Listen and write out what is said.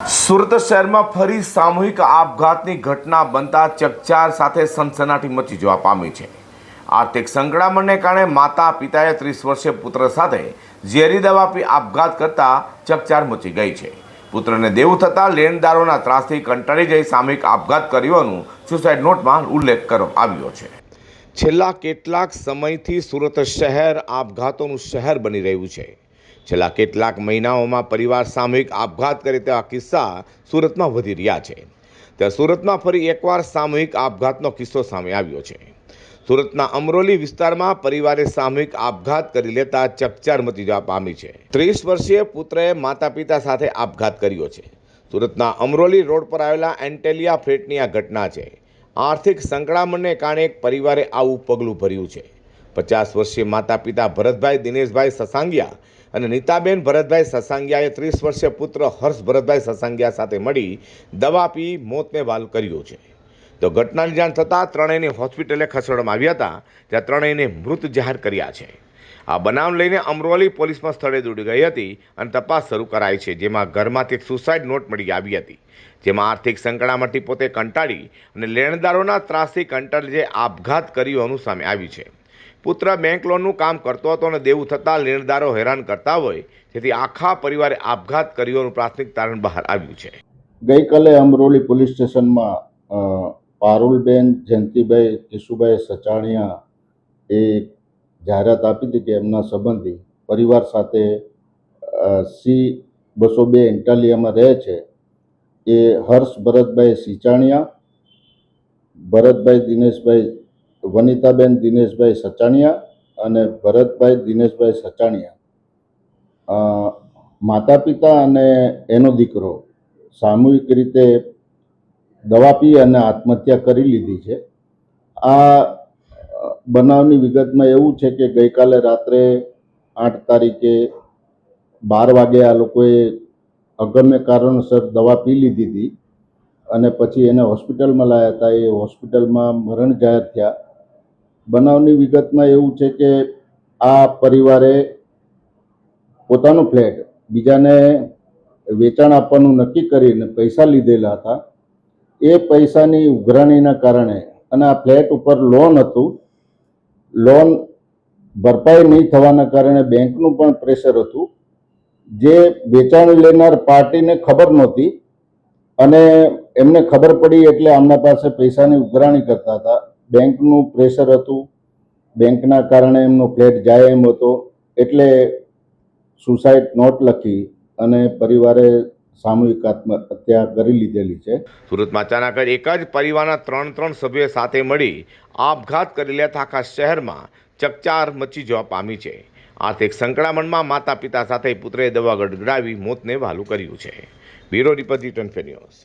સુરત શહેરમાં ફરી સામૂહિક આપઘાતની ઘટના બનતા ચકચાર સાથે સનસનાટી મચી જવા પામી છે. આર્થિક સંકળામણને કારણે માતા પિતાએ ત્રીસ વર્ષે પુત્ર સાથે ઝેરી દવા પી આપઘાત કરતા ચકચાર મચી ગઈ છે. પુત્રને દેવું થતાં લેણદારોના ત્રાસથી કંટાળી જઈ સામૂહિક આપઘાત કર્યોનું સુસાઇડ નોટમાં ઉલ્લેખ કરવામાં આવ્યો છે. છેલ્લા કેટલાક સમયથી સુરત શહેર આપઘાતોનું શહેર બની રહ્યું છે. છેલ્લા કેટલાક મહિનાઓમાં પરિવાર સામૂહિક આપઘાત કરે તેવા કિસ્સા સુરતમાં વધી રહ્યા છે. ત્યાં સુરતમાં ફરી એકવાર સામૂહિક આપઘાતનો કિસ્સો સામે આવ્યો છે. સુરતના અમરોલી વિસ્તારમાં પરિવારે સામૂહિક આપઘાત કરી લેતા ચકચાર મચી જવા પામી છે. ત્રીસ વર્ષીય પુત્રએ માતા પિતા સાથે આપઘાત કર્યો છે. સુરતના અમરોલી રોડ પર આવેલા એન્ટેલિયા ફ્લેટની આ ઘટના છે. આર્થિક સંકળામણને કારણે એક પરિવારે આવું પગલું ભર્યું છે. પચાસ વર્ષીય માતા પિતા ભરતભાઈ દિનેશભાઈ સસાંગિયા અને નીતાબેન ભરતભાઈ સસાંગિયાએ ત્રીસ વર્ષીય પુત્ર હર્ષ ભરતભાઈ સસાંગિયા સાથે મળી દવા પી, મોતને વાલ કર્યો છે. તો ઘટનાની જાણ થતાં ત્રણેયને હોસ્પિટલે ખસેડવામાં આવ્યા હતા, જ્યાં ત્રણેયને મૃત જાહેર કર્યા છે. આ બનાવ લઈને અમરોલી પોલીસમાં સ્થળે દોડી ગઈ હતી અને તપાસ શરૂ કરાઈ છે, જેમાં ઘરમાંથી સુસાઇડ નોટ મળી આવી હતી. જેમાં આર્થિક સંકળામણથી પોતે કંટાળી અને લેણદારોના ત્રાસથી કંટાળી જે આપઘાત કર્યો કર્યોનું સામે આવ્યું છે. પુત્ર બેંક લોનનું કામ કરતો હતો અને દેવું થતાં લેણદારો હેરાન કરતા હોય, જેથી આખા પરિવારે આપઘાત કર્યોનું પ્રાથમિક તારણ બહાર આવ્યું છે. ગઈકાલે અમરોલી પોલીસ સ્ટેશનમાં પારુલબેન, જયંતિભાઈ, કેશુભાઈ સચાણિયા એ જાહેરાત આપી હતી કે એમના સંબંધી પરિવાર સાથે સી બસો બે ઇન્ટાલિયામાં રહે છે. એ હર્ષ ભરતભાઈ સિંચાણિયા, ભરતભાઈ દિનેશભાઈ વનિતાબેન દિનેશભાઈ સચાણિયા અને ભરતભાઈ દિનેશભાઈ સચાણિયા. માતા પિતા અને એનો દીકરો સામૂહિક રીતે દવા પી અને આત્મહત્યા કરી લીધી છે. આ બનાવની વિગતમાં એવું છે કે ગઈકાલે રાત્રે આઠ તારીખે બાર વાગે આ લોકોએ અગમ્ય કારણોસર દવા પી લીધી હતી અને પછી એને હોસ્પિટલમાં લાવ્યા હતા. એ હોસ્પિટલમાં મરણ જાહેર થયા. બનાવની વિગતમાં એવું છે કે આ પરિવારે પોતાનો ફ્લેટ બીજાને વેચાણ આપવાનું નક્કી કરીને પૈસા લીધેલા હતા. એ પૈસાની ઉઘરાણીના કારણે અને આ ફ્લેટ ઉપર લોન હતું. લોન ભરપાઈ નહીં થવાના કારણે બેંકનું પણ પ્રેશર હતું. જે વેચાણ લેનાર પાર્ટીને ખબર નહોતી અને એમને ખબર પડી એટલે આમના પાસે પૈસાની ઉઘરાણી કરતા હતા. બેંકનું પ્રેશર હતું. બેંકના કારણે એમનો ફ્લેટ જાય એમ હતો. એટલે સુસાઇડ નોટ લખી અને પરિવારે સામૂહિક આત્મહત્યા કરી લીધેલી છે. સુરતમાં અચાનક એક જ પરિવારના ત્રણ ત્રણ સભ્યો સાથે મળી આપઘાત કરી લેતા આખા શહેરમાં ચકચાર મચી જવા પામી છે. આર્થિક સંકળામણમાં માતા પિતા સાથે પુત્રે દવા ગડગડાવી મોતને વહાલું કર્યું છે. Bureau report return news.